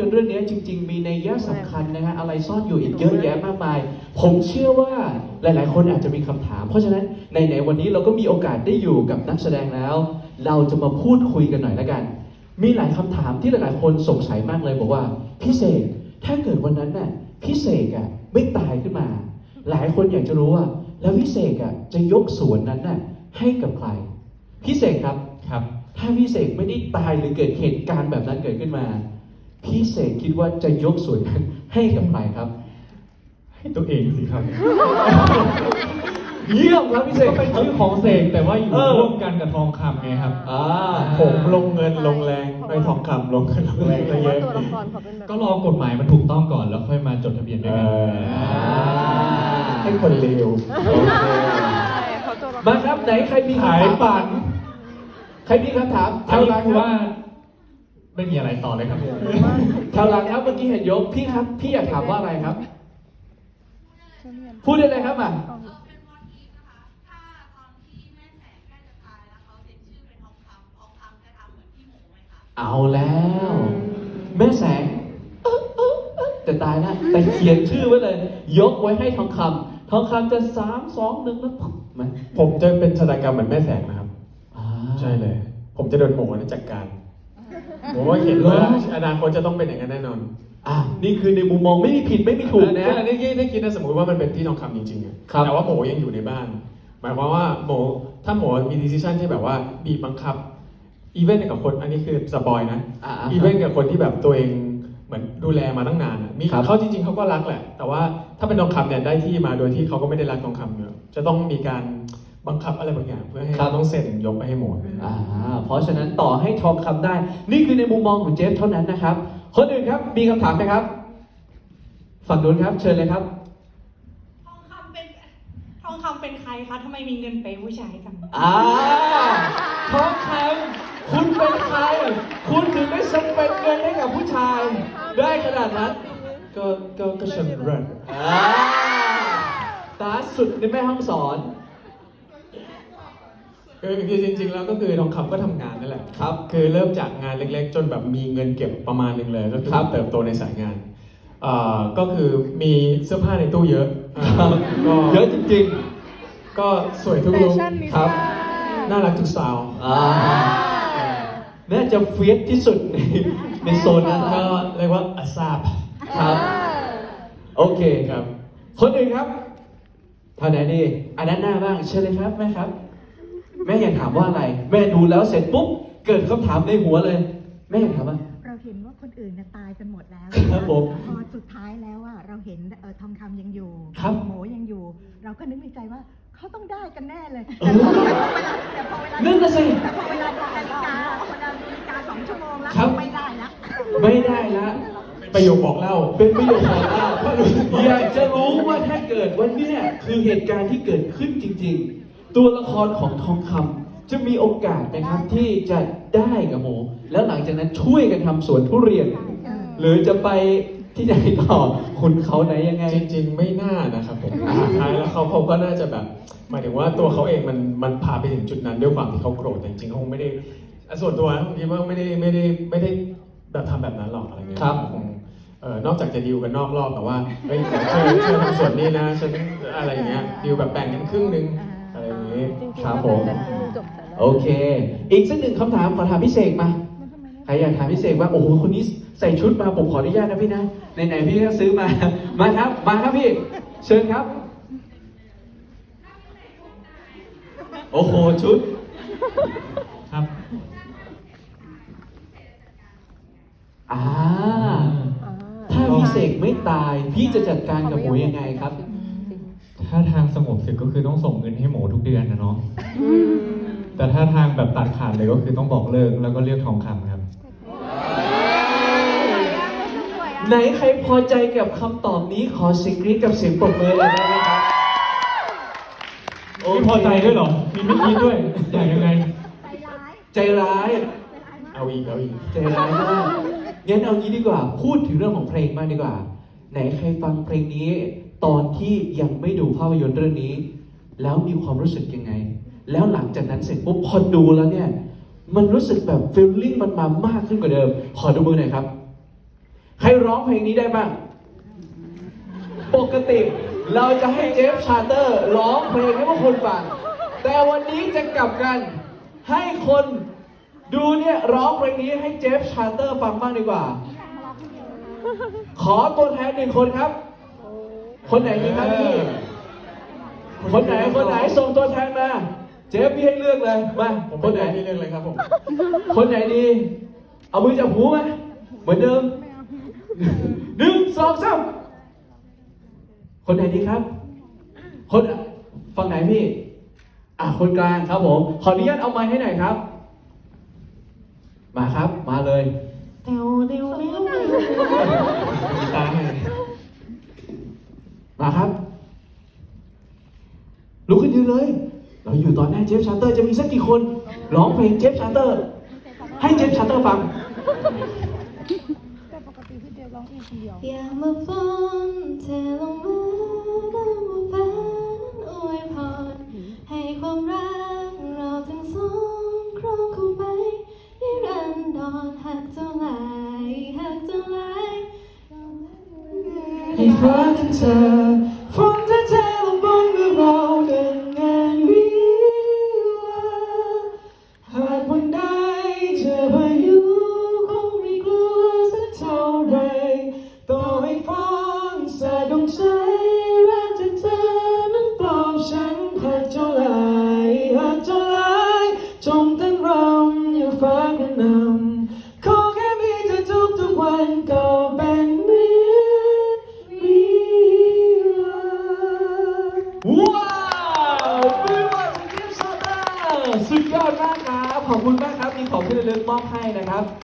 ยนตร์เรื่องนี้จริง ๆ มีในยยะสำคัญนะฮะอะไรซ่อนอยู่อีกเยอะแยะมากมาย ผมเชื่อว่าหลาย ๆ คนอาจจะมีคำถาม เพราะฉะนั้นในๆวันนี้เราก็มีโอกาสได้อยู่กับนักแสดงแล้ว เราจะมาพูดคุยกันหน่อยละกัน มีหลายคำถามที่หลาย ๆ คนสงสัยมากเลยบอกว่าพี่เสกถ้าเกิดวันนั้นน่ะพี่เสกอะไม่ตายขึ้นมา หลายคนอยากจะรู้ว่า แล้วพี่เสกอะจะยกสวนนั้นน่ะให้กับใครพี่เสกครับครับ ถ้าพี่เสกไม่ได้ตายหรือเกิดเหตุการณ์แบบนั้นเกิดขึ้นมา พี่เสกคิดว่าจะยกสวนนั้นให้กับใครครับ ให้ตัวเองสิครับ เยี่ยมครับพี่เสกก็เป็นชื่อของเสกแต่ว่าอยู่เออร่วมกันกับทองคำไงครับอ่าผมลงเงินลงแรงในทองคำลงเงินลงแรงเพก็ราะเยว่าอะตัวละครเขาเป็นแบบก็รอกฎหมายมันถูกต้องก่อนแล้วค่อยมาจดทะเบียนด้วยกันเอออ่าให้คนเลวโอเคใช่เขาตัวละครมาครับไหนใครมีขายคำถามฝันใครมีคำถามอัเท่านนี้หลังคือครับว่า ไม่มีอะไรต่อเลยครับเท่าหลังครับเมื่อกี้เห็นยกพี่ครับ พี่อยากถามว่าอะไรครับ พูดได้เลยครับอะเป็นวอทีนะคะถ้าตอนที่แม่แสงใกล้จะตายแล้วเขาเซ็นชื่อเป็นทองคำทองคำจะทำเหมือนพี่หมูไหมคะเอาแล้ว แม่แสงเอ๊ะเอ๊ะเอ๊ะจะตายแล้วแต่เขียนชื่อไว้เลย ยกไว้ให้ทองคำทองคำจะสามสองหนึ่งแล้วปุ๊บไหมผมจะเป็นชะตากรรมเหมือนแม่แสงนะครับอ่าใช่เลย ผมจะโดนหมูนะจัดการ ผมว่าเห็นว่าอนาคตจะต้องเป็นอย่างนั้นแน่นอนอะนี่คือในมุมมองไม่มีผิดไม่มีถูกนะอันนี้คิดได้คิดนะสมมติว่ามันเป็นที่ทองคำจริงๆอะครับแต่ว่าหมูยังอยู่ในบ้าน หมายความว่าหมูถ้าหมูมีดีซิชันที่แบบว่าบีบบังคับอีเวนต์กับคนอันนี้คือสปอยนะอ่าอีเวนต์กับคนที่แบบตัวเองเหมือนดูแลมาตั้งนานอะมีครับเขาจริงๆเขาก็รักแหละ แต่ว่าถ้าเป็นทองคำเนี่ยได้ที่มาโดยที่เขาก็ไม่ได้รักทองคำเนอะจะต้องมีการ บังคับอะไรบางอย่างเพื่อให้เขาต้องเซ็นยกไปให้หมด อ่าเพราะฉะนั้นต่อให้ทองคำได้ นี่คือในมุมมองของเจฟเท่านั้นนะครับ คนอื่นครับมีคำถามไหมครับ ฝั่งนู้นครับ เชิญเลยครับ ทองคำเป็นทองคำเป็นใครคะทำไมมีเงินเปย์ผู้ชายจัง อ่าทองคำคุณเป็นใคร คุณถึงได้สเปนเงินให้กับผู้ชาย ได้ขนาดนั้นก็ก็ก็ฉันรักอ่าตาสุดในแม่ห้องสอน คือจริงๆแล้วก็คือทองคำก็ทำงานนั่นแหละครับ คือเริ่มจากงานเล็กๆ จนแบบมีเงินเก็บประมาณหนึ่งเลยก็คือครับเติบโตในสายงานอ่าก็คือมีเสื้อผ้าในตู้เยอะอ่าก็เยอะจริงก็สวยทุกแฟลุคชั่นนิสครับน่ารักทุกสาว ๆอ่าน่าจะเฟียสที่สุดในในโซนนั้นก็ก็เรียกว่าอาซาบครับ โอเค ครับ คนอื่นครับท่านไหนดีอันนั้นหน้าบ้างเชิญเลยครับแม่ครับ แม่อยากถามว่าอะไร แม่ดูแล้วเสร็จปุ๊บเกิดคำถามในหัวเลย แม่อยากถามว่า เราเห็นว่าคนอื่นน่ะตายกันหมดแล้วครับผมพอสุดท้ายแล้วอะเราเห็นเออทองคำยังอยู่ครับหมูยังอยู่ เราก็นึกในใจว่าเขาต้องได้กันแน่เลยเออแต่พอเวลานั่นน่ะสิแต่พอเวลาดูนาฬิกาเวลาดูนาฬิกาสองชั่วโมงแล้วครับ ไม่ได้ละไม่ได้ละประโยคบอกเล่า เป็นประโยคของเราอยากจะรู้ว่าถ้าเกิดว่าเนี่ยคือเหตุการณ์ที่เกิดขึ้นจริงๆ ตัวละครของทองคำจะมีโอกาสนะครับที่จะได้กับโม แล้วหลังจากนั้นช่วยกันทำสวนทุเรียน หรือจะไปที่ไหนต่อคุณเขาไหนยังไง จริงๆ ไม่น่านะครับผมสุดท้ายแล้วเขาเขาก็น่าจะแบบ หมายถึงว่าตัวเขาเองมันมันพาไปถึงจุดนั้นด้วยความที่เขาโกรธแต่จริงๆเขาคงไม่ได้อะส่วนตัวนะผมคิดว่าไม่ได้ไม่ได้ไม่ได้แบบทำแบบนั้นหรอกอะไรเงี้ยครับคงเอ่อนอกจากจะดีลกันนอกรอบแต่ว่าเฮ้ยเดี๋ยวช่วยช่วยทำส่วนนี้นะฉันอะไรอย่างเงี้ยดีลแบบแบ่งกันครึ่งหนึง อะไรอย่างงี้จริงๆครับแล้วผมเป็นคู่จบแต่ละโอเค อีกสักหนึ่งคำถามขอถามพี่เสกมาใครอยากถามพี่เสกว่าโอ้โหคนนี้ใส่ชุดมาผมขออนุญาตนะพี่นะไหนๆพี่ก็ซื้อมามาครับมาครับพี่ เชิญครับ โอ้โหชุดครับอ่าอ่าถ้าพี่เสกไม่ตาย พี่จะจัดการกับหมูยังไงครับจริง ถ้าทางสงบศึกก็คือต้องส่งเงินให้หมูทุกเดือนนะเนาะอืมแต่ถ้าทางแบบตัดขาดเลยก็คือต้องบอกเลิกแล้วก็เรียกทองคำครับ ไหนใครพอใจกับคำตอบนี้ขอเสิงกรี๊ดกับเสียงปรบมือเลยได้ไหมครับโเคไม่พอใจด้วยเหรอ มีไม่คิดด้วยอยากยังไงใจร้ายใจร้าย เอาอีกเอาอีกใจร้ายมากงั้นเอางี้ดีกว่า พูดถึงเรื่องของเพลงบ้างดีกว่า ไหนใครฟังเพลงนี้ ตอนที่ยังไม่ดูภาพยนตร์เรื่องนี้ แล้วมีความรู้สึกยังไง แล้วหลังจากนั้นเสร็จปุ๊บพอดูแล้วเนี่ย มันรู้สึกแบบฟีลลิ่งมันมามากขึ้นกว่าเดิม ขอดูมือหน่อยครับ ใครร้องเพลงนี้ได้บ้าง ปกติเราจะให้เจฟชาเตอร์ร้องเพลงให้พวกคนฟัง แต่วันนี้จะกลับกัน ให้คนดูเนี่ยร้องเพลงนี้ให้เจฟชาเตอร์ฟังบ้างดีกว่า ขอตัวแทนหนึ่งคนครับ คนไหนดีครับพี่ คนไหนคนไหนส่งตัวแทนมา เจฟพี่ให้เลือกเลยมาผมคเป็นนไหนที่เรื่องเลยครับผม คนไหนดี เอามือจับหูไหมเหมือนเดิมหนึ่งสองสามคนไหนดีครับ คนฝั่งไหนพี่ อะคนกลางครับผม ขออนุญาตเอาไม้ให้หน่อยครับ มาครับ มาเลย เตียวเตียวเตียวตาให้มาครับ ลุกขึ้นยืนเลย เราอยู่ตอนหน้าเจฟชาร์เตอร์จะมีสักกี่คน ร้องเพลงเจฟชาร์เตอร์ ให้เจฟชาร์เตอร์ฟังแต่ปกติพี่เจร้องเองคนเดียวอย่ามาฟ้อนเธอลงมา ให้ฟ้าทั้งเธอฝนจะเทลงบนมือเราดังงานวิวาหากวันใดเจอพายุคงไม่กลัวสักเท่าไรต่อให้ฟ้อนสะดวงใจรักจากเธอนั้นปลอบฉันหากเจ้าลายหากเจ้าลายจงเต้นรำอย่าฟ้ากระนำขอแค่มีเธอทุกทุกวันก็ ลึกมอบให้นะครับ